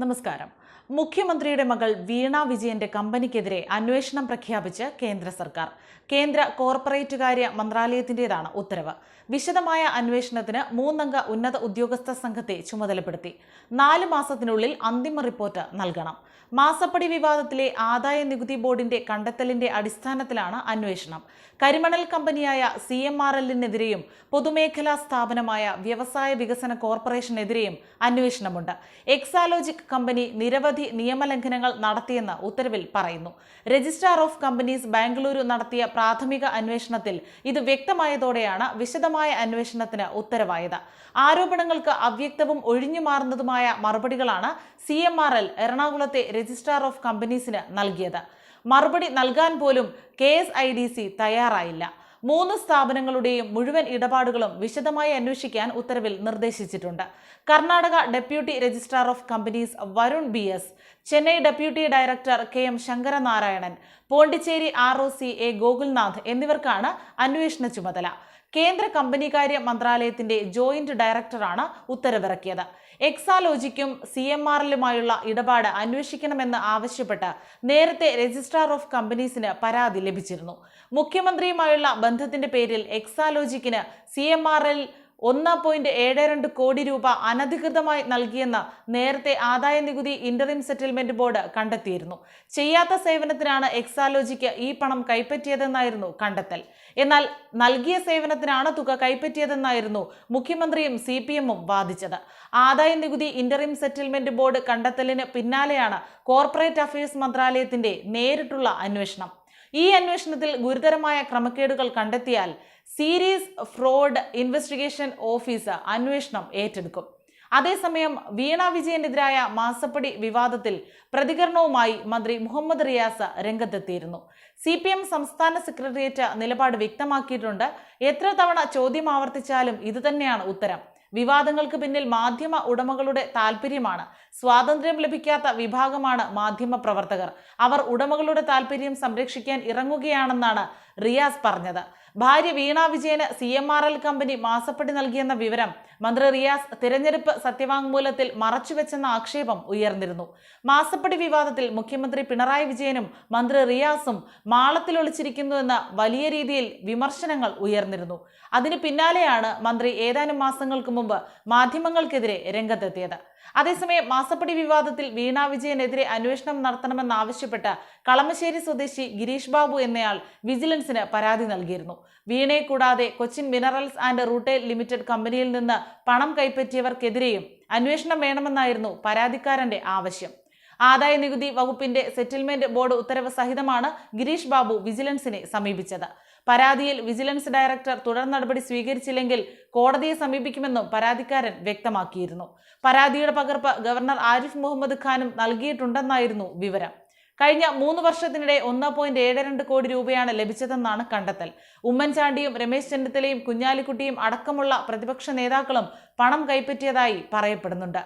നമസ്കാരം. മുഖ്യമന്ത്രിയുടെ മകൾ വീണ വിജയന്റെ കമ്പനിക്കെതിരെ അന്വേഷണം പ്രഖ്യാപിച്ച് കേന്ദ്ര സർക്കാർ. കേന്ദ്ര കോർപ്പറേറ്റുകാര്യ മന്ത്രാലയത്തിന്റേതാണ് ഉത്തരവ്. വിശദമായ അന്വേഷണത്തിന് മൂന്നംഗ ഉന്നത ഉദ്യോഗസ്ഥ സംഘത്തെ ചുമതലപ്പെടുത്തി. നാല് മാസത്തിനുള്ളിൽ അന്തിമ റിപ്പോർട്ട് നൽകണം. മാസപ്പടി വിവാദത്തിലെ ആദായ നികുതി ബോർഡിന്റെ കണ്ടെത്തലിന്റെ അടിസ്ഥാനത്തിലാണ് അന്വേഷണം. കരിമണൽ കമ്പനിയായ സി എം ആർ എല്ലിനെതിരെയും പൊതുമേഖലാ സ്ഥാപനമായ വ്യവസായ വികസന കോർപ്പറേഷനെതിരെയും അന്വേഷണമുണ്ട്. എക്സാലോജിക് കമ്പനി നിരവധി നിയമലംഘനങ്ങൾ നടത്തിയെന്ന് ഉത്തരവിൽ പറയുന്നു. രജിസ്ട്രാർ ഓഫ് കമ്പനീസ് ബാംഗ്ലൂരു നടത്തിയ പ്രാഥമിക അന്വേഷണത്തിൽ ഇത് വ്യക്തമായതോടെയാണ് വിശദമായ അന്വേഷണത്തിന് ഉത്തരവായത്. ആരോപണങ്ങൾക്ക് അവ്യക്തവും ഒഴിഞ്ഞുമാറുന്നതുമായ മറുപടികളാണ് സി എം ആർ എൽ എറണാകുളത്തെ രജിസ്ട്രാർ ഓഫ് കമ്പനീസിന് നൽകിയത്. മറുപടി നൽകാൻ പോലും K S I D C തയ്യാറായില്ല. മൂന്ന് സ്ഥാപനങ്ങളുടെയും മുഴുവൻ ഇടപാടുകളും വിശദമായി അന്വേഷിക്കാൻ ഉത്തരവിൽ നിർദ്ദേശിച്ചിട്ടുണ്ട്. Karnataka deputy registrar of companies Varun B S Chennai deputy director K M Sankaranarayanan Pondicherry R O C A Gokulnath എന്നിവർക്കാണ് അന്വേഷണ ചുമതല. കേന്ദ്ര കമ്പനികാര്യ മന്ത്രാലയത്തിന്റെ ജോയിന്റ് ഡയറക്ടറാണ് ഉത്തരവിറക്കിയത്. എക്സാലോജിക്കും സി എം ആറിലുമായുള്ള ഇടപാട് അന്വേഷിക്കണമെന്ന് ആവശ്യപ്പെട്ട് നേരത്തെ രജിസ്ട്രാർ ഓഫ് കമ്പനീസിന് പരാതി ലഭിച്ചിരുന്നു. മുഖ്യമന്ത്രിയുമായുള്ള ബന്ധത്തിന്റെ പേരിൽ എക്സാലോജിക്കിന് സി എം ആർ എൽ ഒന്ന് പോയിന്റ് ഏഴ് രണ്ട് കോടി രൂപ അനധികൃതമായി നൽകിയെന്ന് നേരത്തെ ആദായ നികുതി ഇന്ററിം സെറ്റിൽമെന്റ് ബോർഡ് കണ്ടെത്തിയിരുന്നു. ചെയ്യാത്ത സേവനത്തിനാണ് എക്സാലോജിക്ക് ഈ പണം കൈപ്പറ്റിയതെന്നായിരുന്നു കണ്ടെത്തൽ. എന്നാൽ നൽകിയ സേവനത്തിനാണ് തുക കൈപ്പറ്റിയതെന്നായിരുന്നു മുഖ്യമന്ത്രിയും സി പി എമ്മും വാദിച്ചത്. ആദായ നികുതി ഇന്ററിം സെറ്റിൽമെന്റ് ബോർഡ് കണ്ടെത്തലിന് പിന്നാലെയാണ് കോർപ്പറേറ്റ് അഫയേഴ്സ് മന്ത്രാലയത്തിന്റെ നേരിട്ടുള്ള അന്വേഷണം. ഈ അന്വേഷണത്തിൽ ഗുരുതരമായ ക്രമക്കേടുകൾ കണ്ടെത്തിയാൽ സീരീസ് ഫ്രോഡ് ഇൻവെസ്റ്റിഗേഷൻ ഓഫീസ് അന്വേഷണം ഏറ്റെടുക്കും. അതേസമയം വീണ വിജയനെതിരായ മാസപ്പടി വിവാദത്തിൽ പ്രതികരണവുമായി മന്ത്രി മുഹമ്മദ് റിയാസ് രംഗത്തെത്തിയിരുന്നു. സി പി എം സംസ്ഥാന സെക്രട്ടേറിയറ്റ് നിലപാട് വ്യക്തമാക്കിയിട്ടുണ്ട്. എത്ര തവണ ചോദ്യം ആവർത്തിച്ചാലും ഇതുതന്നെയാണ് ഉത്തരം. വിവാദങ്ങൾക്ക് പിന്നിൽ മാധ്യമ ഉടമകളുടെ താല്പര്യമാണ് സ്വാതന്ത്ര്യം ലഭിക്കാത്ത വിഭാഗമാണ് മാധ്യമ പ്രവർത്തകർ. അവർ ഉടമകളുടെ താല്പര്യം സംരക്ഷിക്കാൻ ഇറങ്ങുകയാണെന്നാണ് റിയാസ് പറഞ്ഞത്. ഭാര്യ വീണ വിജയന് C M R L company മാസപ്പെട്ടി നൽകിയെന്ന വിവരം മന്ത്രി റിയാസ് തിരഞ്ഞെടുപ്പ് സത്യവാങ്മൂലത്തിൽ മറച്ചുവെച്ചെന്ന ആക്ഷേപം ഉയർന്നിരുന്നു. മാസപ്പടി വിവാദത്തിൽ മുഖ്യമന്ത്രി പിണറായി വിജയനും മന്ത്രി റിയാസും മാളത്തിൽ ഒളിച്ചിരിക്കുന്നുവെന്ന വലിയ രീതിയിൽ വിമർശനങ്ങൾ ഉയർന്നിരുന്നു. അതിന് പിന്നാലെയാണ് മന്ത്രി ഏതാനും മാസങ്ങൾക്ക് മുമ്പ് മാധ്യമങ്ങൾക്കെതിരെ രംഗത്തെത്തിയത്. അതേസമയം മാസപ്പടി വിവാദത്തിൽ വീണ വിജയനെതിരെ അന്വേഷണം നടത്തണമെന്നാവശ്യപ്പെട്ട് കളമശ്ശേരി സ്വദേശി ഗിരീഷ് ബാബു എന്നയാൾ വിജിലൻസിന് പരാതി നൽകിയിരുന്നു. വീണയെ കൂടാതെ Cochin minerals and rutile limited കമ്പനിയിൽ നിന്ന് പണം കൈപ്പറ്റിയവർക്കെതിരെയും അന്വേഷണം വേണമെന്നായിരുന്നു പരാതിക്കാരന്റെ ആവശ്യം. ആദായ നികുതി വകുപ്പിന്റെ സെറ്റിൽമെന്റ് ബോർഡ് ഉത്തരവ് സഹിതമാണ് ഗിരീഷ് ബാബു വിജിലൻസിനെ സമീപിച്ചത്. പരാതിയിൽ വിജിലൻസ് ഡയറക്ടർ തുടർ നടപടി സ്വീകരിച്ചില്ലെങ്കിൽ കോടതിയെ സമീപിക്കുമെന്നും പരാതിക്കാരൻ വ്യക്തമാക്കിയിരുന്നു. പരാതിയുടെ പകർപ്പ് ഗവർണർ ആരിഫ് മുഹമ്മദ് ഖാനും നൽകിയിട്ടുണ്ടെന്നായിരുന്നു വിവരം. കഴിഞ്ഞ മൂന്ന് വർഷത്തിനിടെ ഒന്ന് പോയിന്റ് ഏഴ് രണ്ട് കോടി രൂപയാണ് ലഭിച്ചതെന്നാണ് കണ്ടെത്തൽ. ഉമ്മൻചാണ്ടിയും രമേശ് ചെന്നിത്തലയും കുഞ്ഞാലിക്കുട്ടിയും അടക്കമുള്ള പ്രതിപക്ഷ നേതാക്കളും പണം കൈപ്പറ്റിയതായി പറയപ്പെടുന്നുണ്ട്.